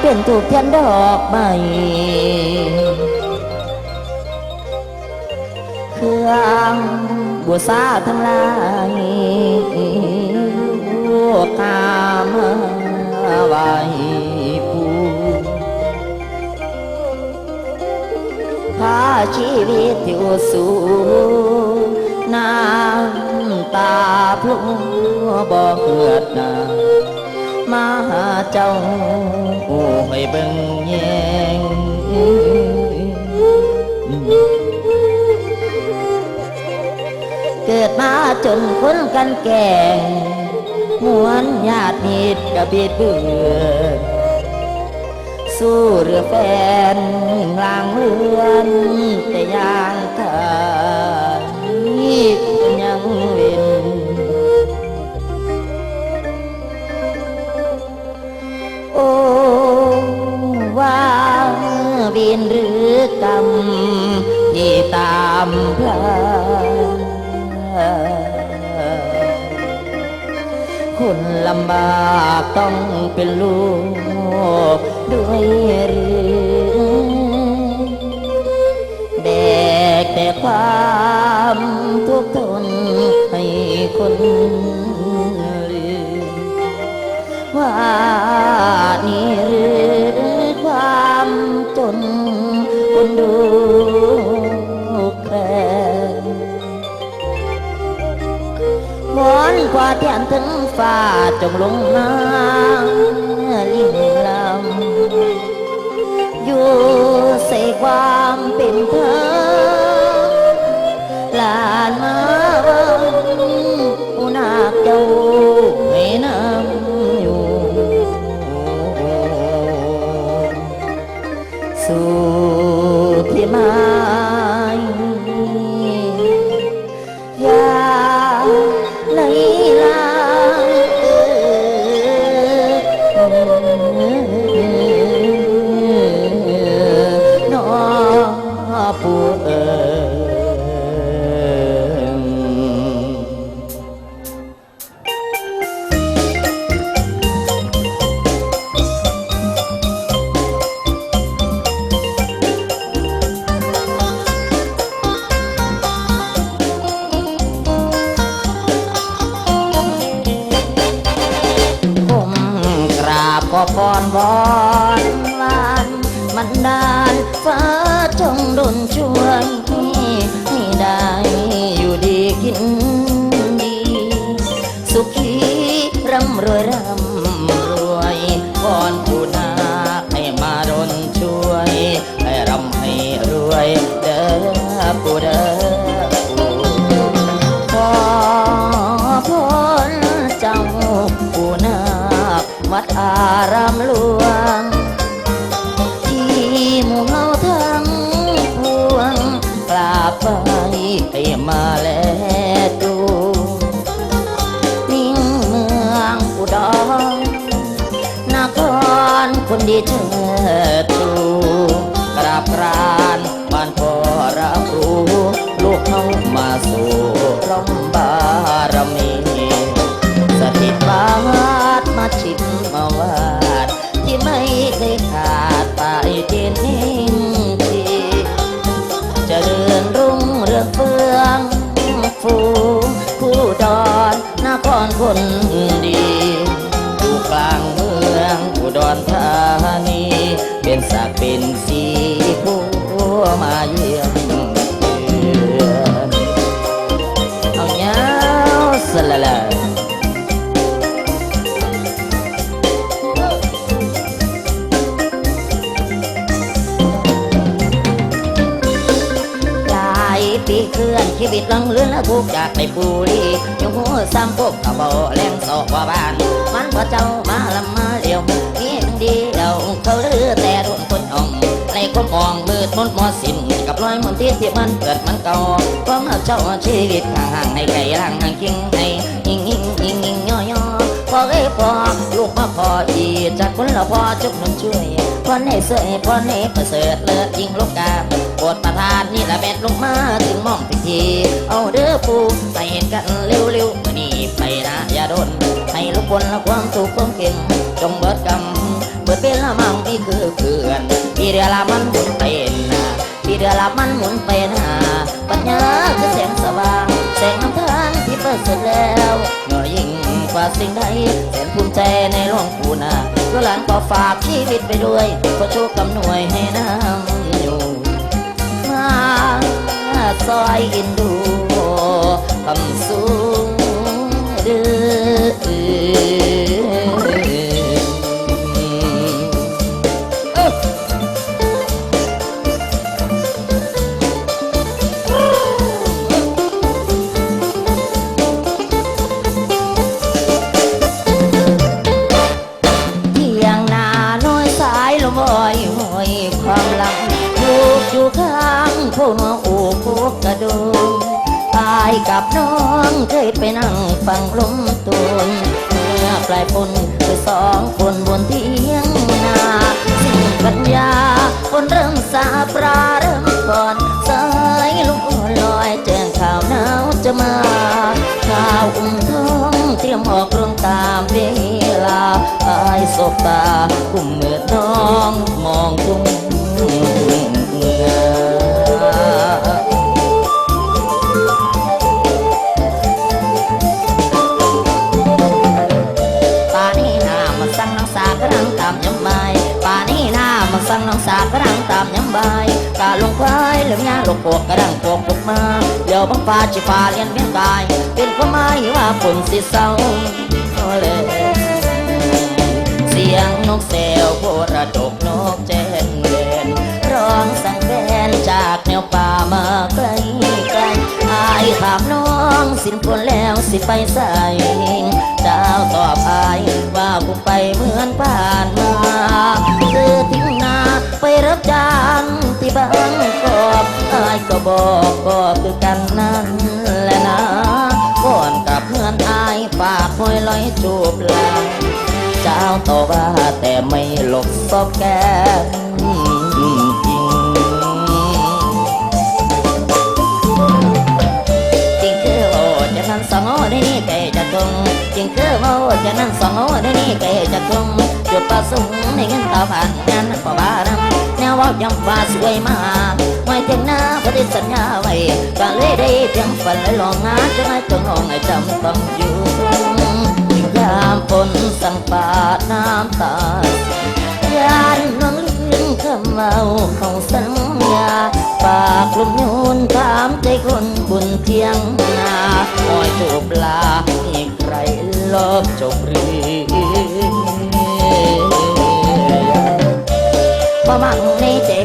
เป็นถูกเทียนดอกไม้เครื่องบัวซาทั้งหลายกามาไหวปูพาชีวิตที่สูน้ำตาพลุบ่เหือดนา มาหาเจ้าให้เบิ่งแยงเกิดมาจนคนกันแก่งมวนญาติมิตรกระบิดเบือสู้เรือแฟนลางเรือนแต่ยางทาง โอ้ว่าวินหรือกรรมที่ตามพลาคนลำบากต้องเป็นลูกด้วยหรือแบกแต่ความ กว่าเทียนถึงฟ้าจงลงมาลิ่งลำอยู่ใส่ความเป็นเธอลานมาวังอุนาเจ้าให้นำอยู่สู่ที่มา จงด คนดีเชิดชูกราบกรานบ้านพ่อรับรู้ ลูกเขามาสู่ เป็นสักดิ์เป็นสีผู้มาเยี่ยมเอนเอาเงาสละละหลายปีเคลื่อนชีวิตลังเลือนและทุกข์จากในปุรียู่หัวซ้ำพวกกระเบาแรงสอกว่าบ้าน มันพอเจ้ามาลำมาเดียวีเดียวเขาเรือแต่รุ่นคนอ่องในคนมองมืดมนต์มอสินกับรอยมนต์ที่ที่มันเกิดมันเก่าเพรามาเจ้าชีวิตห่างห่างในไก่ล่างห่างกิ้งให้ยิงยิงยิงยิงย่อย่อพอเอ้ยพอลูกมาพออีจากคนละพอจุกน้ำช่วยพอในเสยพอในประเสริฐเลิศยิงลูกกาบทประธานนี่ละเม็ดลงมาถึงมองพิธีเอาเด้อปูไปเห็นกันเร็วๆมื่อนี้ไปนะอย่าโดนให้ลูกคนละความสุขความเก่งจงเบิดกรรม เปิดเป็นละมังนี่คือเพื่อนพี่เรือละมันหมุนไปนะพี่เรือละมันหมุนไปนะปัญญาคือแสงสว่าง แสงนำทางที่เประเสริฐแล้วเหน่อยยิ่งกว่าสิ่งใดแสนภูมิใจในหลวงปู่นาก็หลานขอฝากชีวิตไปด้วยขอโชคกำหนวยให้น้ำอยู่มาซอยอินดูคำสู กับน้องเคยไปนั่งฟังลมตูนเมื่อปลายฝนคือสองคนบนเทียงนาสิ่งปัญญาคนเริ่มสาปราเริ่มก่อนสายลุกลอยแจ้งข่าวหนาวจะมาข่าวอุ้มท้องเตรียมออกโรงตามเวลาอายสบตากุมมือน้องมองทุ่ง กระรังตามยำใบกาลงควายเหลืองยาลงปวกกระดังปวกปุกมาเดี๋ยวบังฟ้าจิฟ้าเลียนเวียนกาย เป็นความหมายว่าฝนสิเศร้าเลยเสียงนกเซลโบระดกนกแจ้งเด่นร้องสั่งแฟนจากแนวป่ามาไกลไกลอายถามน้องสิ้นฝนแล้วสิไปใส่เจ้าตอบอายว่าคงไปเหมือนผ่านมาเธอทิ้ง จ้างที่บางกอกอายก็บอกก็คือกันนั้นแหละนะก่อนกับเพื่อนอายฝากคอยลอยจูบลาเจ้าตอว่าแต่ไม่หลบซอกแกจริงจริงคือโอ้จะนั้นสองโอ้ได้นี่แกจะคงจริงคือโอ้จะนั้นสองโอ้ได้นี่แกจะคงจุดประสงค์ในเงินต่อผ่านงานนั้นก็บารำแน ว่ายังว่าสวยมาไม่ถึงหน้าพอได้สัญญาไว้ก็เลยได้เพียงฝันและลองงานจะไม่ต้องลองให้จำต้องอยู่ยามฝนสั่งปาดน้ำตายานน้องลื่นขมเมาของสัญญาปากลมโยนถามใจคนบุญเพียงนาคอยจูบลามีใครลบจบหรือ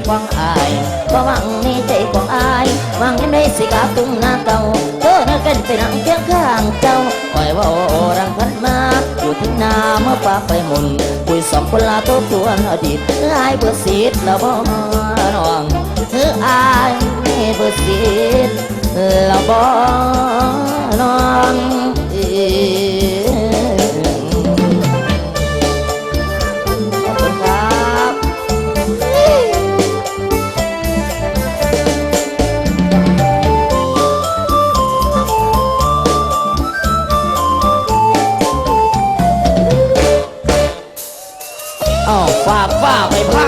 ของอายบ่มังในใจของอายมังยังได้สิกาตุ้งหน้าเก่าเธอน่ะกันไปนั่งเคียงข้างเจ้าคอยว่ารังพันมาอยู่ที่นาเมื่อฟ้าไปมุนคุยสองคนลาทบทวนอดีตอายเบื่อสิทธิ์แล้วบ่น้องเธออายเบื่อสิทธิ์แล้วบ่นองเอ้ากฝากไปพ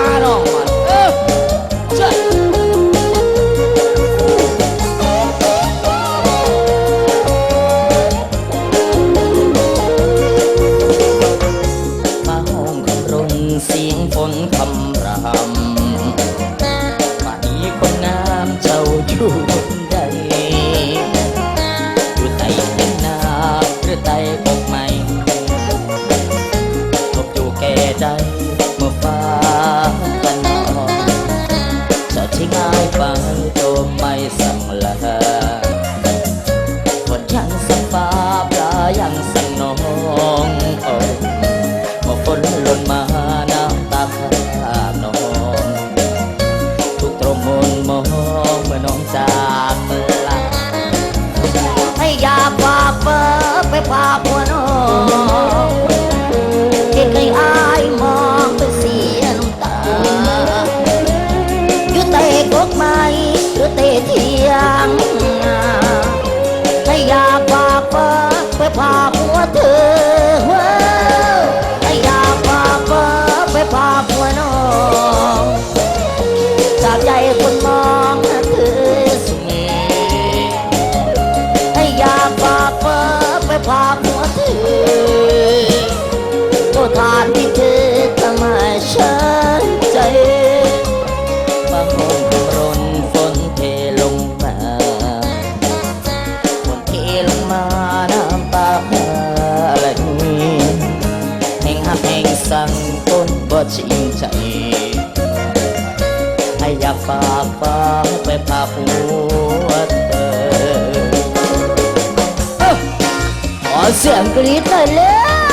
ไปพาผัวนอ ชิงชัให้อยากฝากฟ้าไปพาผู้เธอขอเสียงกรี๊ดหน่อยเลย